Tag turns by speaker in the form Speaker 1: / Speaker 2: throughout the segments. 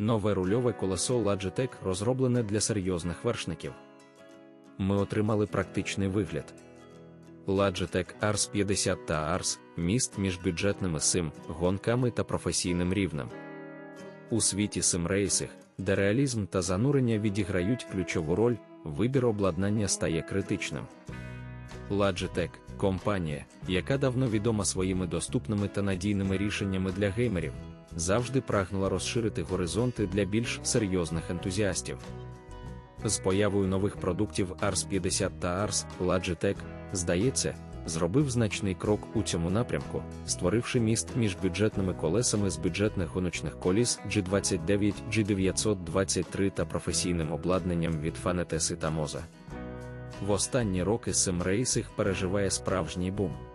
Speaker 1: Нове рульове колесо Logitech розроблене для серйозних вершників. Ми отримали практичний вигляд. Logitech Ars 50 та Ars міст між бюджетними сим, гонками та професійним рівнем. У світі симрейсих, де реалізм та занурення відіграють ключову роль, вибір обладнання стає критичним. Logitech – компанія, яка давно відома своїми доступними та надійними рішеннями для геймерів, завжди прагнула розширити горизонти для більш серйозних ентузіастів. З появою нових продуктів Ars 50 та Ars Logitech, здається, зробив значний крок у цьому напрямку, створивши міст між бюджетними колесами з бюджетних гоночних коліс G29, G923 та професійним обладнанням від Fanatesi та Moza. В останні роки симрейсих переживає справжній бум.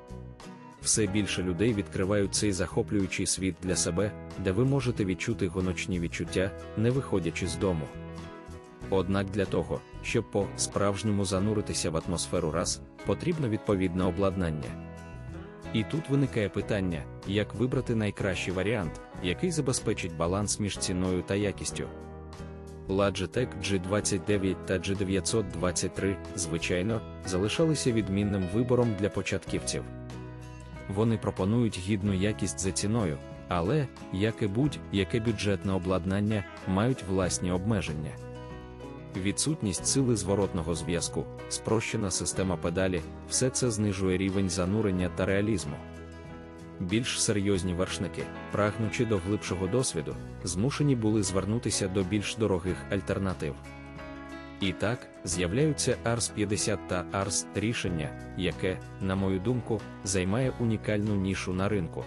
Speaker 1: Все більше людей відкривають цей захоплюючий світ для себе, де ви можете відчути гоночні відчуття, не виходячи з дому. Однак для того, щоб по справжньому зануритися в атмосферу раз, потрібно відповідне обладнання. І тут виникає питання, як вибрати найкращий варіант, який забезпечить баланс між ціною та якістю. Logitech G29 та G923, звичайно, залишалися відмінним вибором для початківців. Вони пропонують гідну якість за ціною, але, як і будь-яке бюджетне обладнання, мають власні обмеження. Відсутність сили зворотного зв'язку, спрощена система педалі, все це знижує рівень занурення та реалізму. Більш серйозні вершники, прагнучи до глибшого досвіду, змушені були звернутися до більш дорогих альтернатив. І так, з'являються Ars 50 та Ars рішення, яке, на мою думку, займає унікальну нішу на ринку.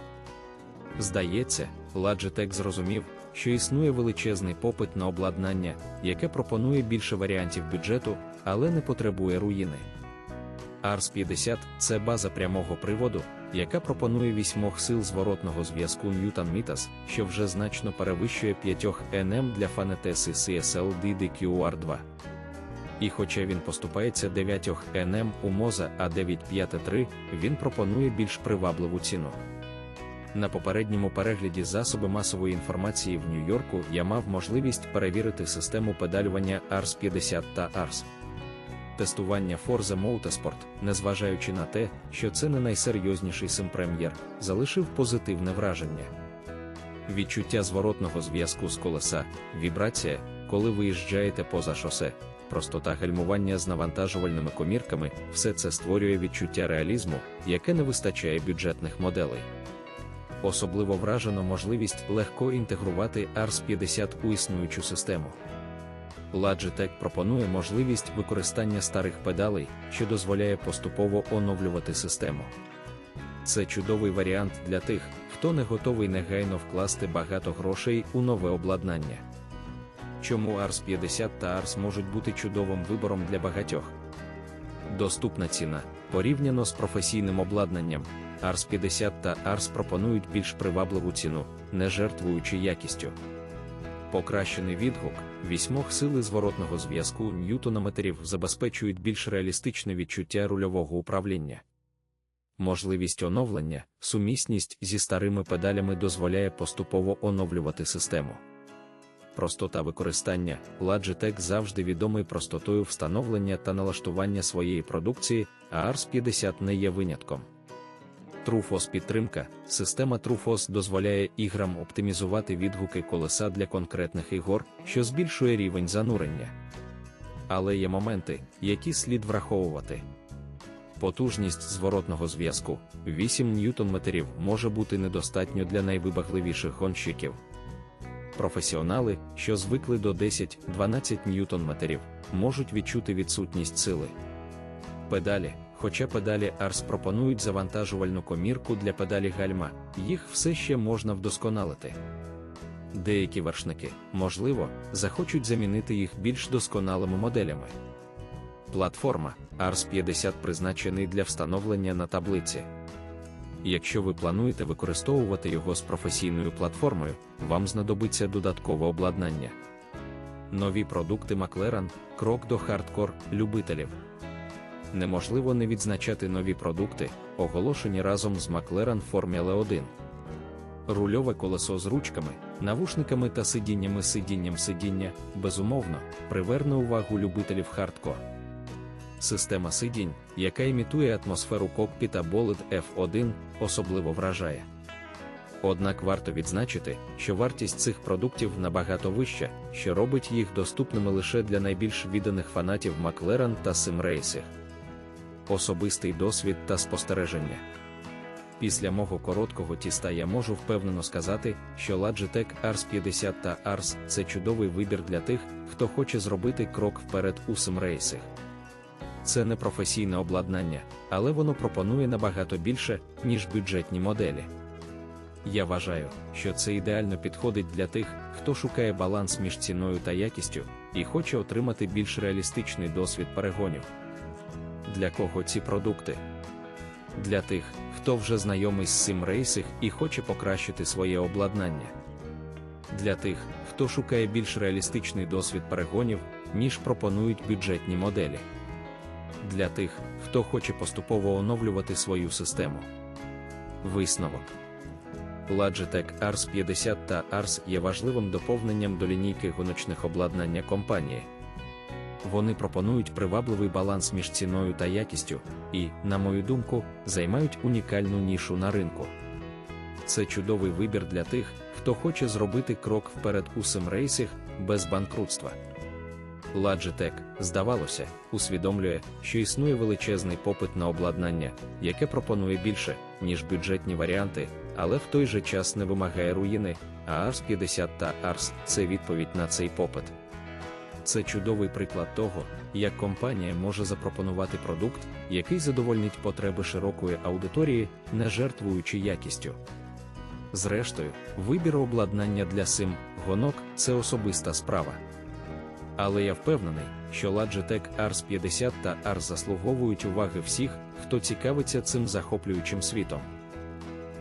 Speaker 1: Здається, Logitech зрозумів, що існує величезний попит на обладнання, яке пропонує більше варіантів бюджету, але не потребує руїни. Ars 50 це база прямого приводу, яка пропонує вісьмох сил зворотного зв'язку Newton Mitas, що вже значно перевищує 5 NM для Fanatesi CSL DDQR2. І хоча він поступається 9 NM у Moza A953, він пропонує більш привабливу ціну. На попередньому перегляді засоби масової інформації в Нью-Йорку я мав можливість перевірити систему педалювання Ars 50 та Ars. Тестування Forza Motorsport, незважаючи на те, що це не найсерйозніший симпрем'єр, залишив позитивне враження. Відчуття зворотного зв'язку з колеса, вібрація, коли виїжджаєте поза шосе, простота гальмування з навантажувальними комірками, все це створює відчуття реалізму, яке не вистачає бюджетних моделей. Особливо вражено можливість легко інтегрувати Ars 50 у існуючу систему. Logitech пропонує можливість використання старих педалей, що дозволяє поступово оновлювати систему. Це чудовий варіант для тих, хто не готовий негайно вкласти багато грошей у нове обладнання. Чому Ars 50 та Ars можуть бути чудовим вибором для багатьох? Доступна ціна порівняно з професійним обладнанням. Ars 50 та Ars пропонують більш привабливу ціну, не жертвуючи якістю. Покращений відгук, вісьмох сили зворотного зв'язку ньютонометрів забезпечують більш реалістичне відчуття рульового управління. Можливість оновлення, сумісність зі старими педалями дозволяє поступово оновлювати систему. Простота використання Logitech завжди відомий простотою встановлення та налаштування своєї продукції, а Ars 50 не є винятком. TrueFOS підтримка. Система TrueFOS дозволяє іграм оптимізувати відгуки колеса для конкретних ігор, що збільшує рівень занурення. Але є моменти, які слід враховувати. Потужність зворотного зв'язку 8 Нм може бути недостатньо для найвибагливіших гонщиків. Професіонали, що звикли до 10-12 Нм, можуть відчути відсутність сили. Педалі Хоча педалі Ars пропонують завантажувальну комірку для педалі гальма, їх все ще можна вдосконалити. Деякі вершники, можливо, захочуть замінити їх більш досконалими моделями. Платформа Ars 50 призначений для встановлення на таблиці. Якщо ви плануєте використовувати його з професійною платформою, вам знадобиться додаткове обладнання. Нові продукти McLaren – крок до хардкор любителів неможливо не відзначати нові продукти, оголошені разом з McLaren Formula 1. Рульове колесо з ручками, навушниками та сидіннями сидінням сидіння, безумовно, приверне увагу любителів хардкор. Система сидінь, яка імітує атмосферу кокпіта Bolid F1, особливо вражає. Однак варто відзначити, що вартість цих продуктів набагато вища, що робить їх доступними лише для найбільш відданих фанатів Маклерен та Симрейсів. Особистий досвід та спостереження. Після мого короткого тіста я можу впевнено сказати, що Logitech Ars 50 та Ars – це чудовий вибір для тих, хто хоче зробити крок вперед у симрейсах. Це не професійне обладнання, але воно пропонує набагато більше, ніж бюджетні моделі. Я вважаю, що це ідеально підходить для тих, хто шукає баланс між ціною та якістю і хоче отримати більш реалістичний досвід перегонів. Для кого ці продукти? Для тих, хто вже знайомий з цим рейсих і хоче покращити своє обладнання. Для тих, хто шукає більш реалістичний досвід перегонів, ніж пропонують бюджетні моделі. Для тих, хто хоче поступово оновлювати свою систему. Висновок. Logitech Ars 50 та Ars є важливим доповненням до лінійки гоночних обладнання компанії. Вони пропонують привабливий баланс між ціною та якістю і, на мою думку, займають унікальну нішу на ринку. Це чудовий вибір для тих, хто хоче зробити крок вперед у симрейсах без банкрутства. Logitech, здавалося, усвідомлює, що існує величезний попит на обладнання, яке пропонує більше, ніж бюджетні варіанти, але в той же час не вимагає руїни, а Ars 50 та Ars – це відповідь на цей попит. Це чудовий приклад того, як компанія може запропонувати продукт, який задовольнить потреби широкої аудиторії, не жертвуючи якістю. Зрештою, вибір обладнання для сим гонок це особиста справа. Але я впевнений, що Logitech Ars 50 та Ars заслуговують уваги всіх, хто цікавиться цим захоплюючим світом.